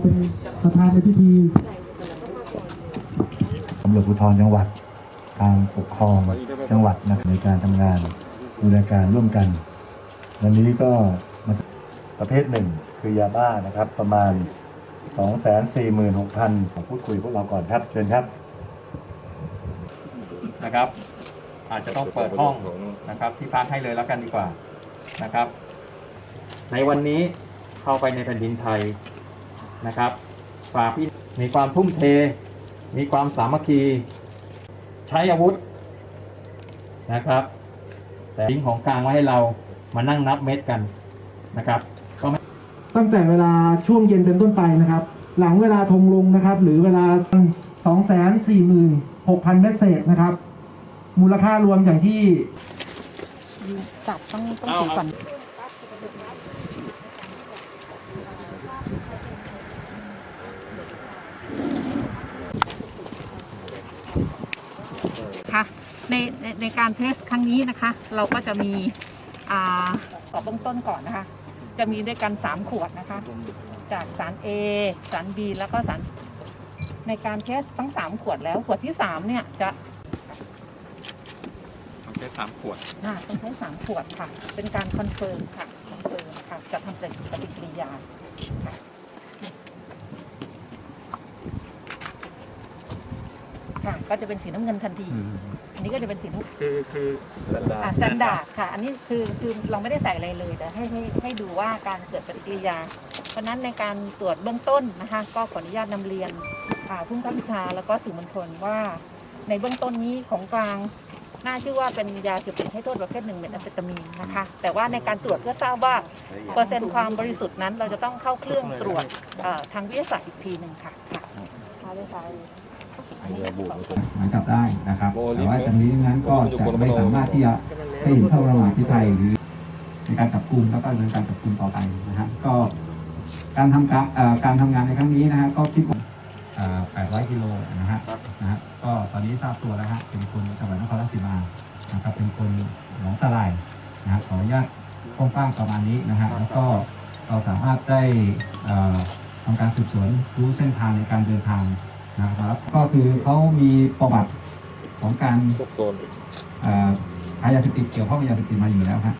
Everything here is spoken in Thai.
เป็นประธานในพิธีตำรวจภูธรจังหวัดทางปกครองจังหวัดนะครับในการทำงานดูแลการร่วมกัน วันนี้ก็ประเภทหนึ่งคือยาบ้านะครับ ประมาณ 2 4 6 0 0 0ขอพูดคุยพวกเราก่อนครับ เชิญครับนะครับ อาจจะต้องเปิดห้องนะครับ ที่พักให้เลยแล้วกันดีกว่านะครับ ในวันนี้เข้าไปในแผ่นดินไทย นะครับ ฝากพี่มีความทุ่มเท มีความสามัคคี ใช้อาวุธนะครับ แต่ทิ้งของกลางไว้ให้เรามานั่งนับเม็ดกันนะครับก็ไม่ตั้งแต่เวลาช่วงเย็นเป็นต้นไปนะครับ หลังเวลาธงลงนะครับ หรือเวลา 2 4 6 0 0 0 เมตรเศษนะครับ มูลค่ารวมอย่างที่จับต้องต้องถือก่อน ค่ะในในในการเทสครั้งนี้นะคะ เราก็จะมีอ่าต่อเบื้องต้นก่อนนะคะ จะมีด้วยกัน 3 ขวดนะคะ จากสาร A สาร B แล้วก็สาร ในการเทสทั้ง 3 ขวดแล้ว ขวดที่ 3 เนี่ยจะต้องใช้สามขวดอ่าต้องใช้สามขวดค่ะ เป็นการคอนเฟิร์มค่ะคอนเฟิร์มค่ะจะทำเป็นปฏิกิริยาค่ะ ค่ะก็จะเป็นสีน้ำเงินทันทีอันนี้ก็จะเป็นสีน้ำคือคืออ่าสแตนดาร์ดค่ะ อันนี้คือคือเราไม่ได้ใส่อะไรเลยแต่ให้ให้ให้ดูว่าการเกิดปฏิกิริยา เพราะฉะนั้นในการตรวจเบื้องต้นนะคะ ก็ขออนุญาตนำเรียนอ่าผู้บังคับบัญชาแล้วก็สื่อมวลชนว่า ในเบื้องต้นนี้ของกลางน่าชื่อว่าเป็นยาเสพติดให้โทษประเภทหนึ่งเม็ดแอมเฟตามีนนะคะ แต่ว่าในการตรวจเพื่อทราบว่าเปอร์เซ็นต์ความบริสุทธิ์นั้น เราจะต้องเข้าเครื่องตรวจเอ่อทางวิทยาศาสตร์อีกทีหนึ่งค่ะค่ะค่ะ เลยค่ะหมายจับได้นะครับ แต่ว่าจากนี้นั้นก็จะไม่สามารถที่จะให้เห็นโทษระหว่างที่ไทยหรือในการจับกลุ่มแล้วก็ดำเนินการจับกลุ่มต่อไปนะครับก็การทำการเอ่อการทำงานในครั้งนี้นะฮะก็คิดว่าเอ่อ800กิโลนะฮะนะฮะก็ตอนนี้ทราบตัวแล้วฮะเป็นคนจังหวัดนครราชสีมานะครับเป็นคนหนองสลายนะฮะขออนุญาตกว้างๆประมาณนี้นะฮะแล้วก็เราสามารถได้เอ่อทำการสืบสวนรู้เส้นทางในการเดินทาง นะครับ ก็คือเขามีประวัติของการเอ่อหายาเสพติดเกี่ยวข้องกับยาเสพติดมาอยู่แล้วฮะ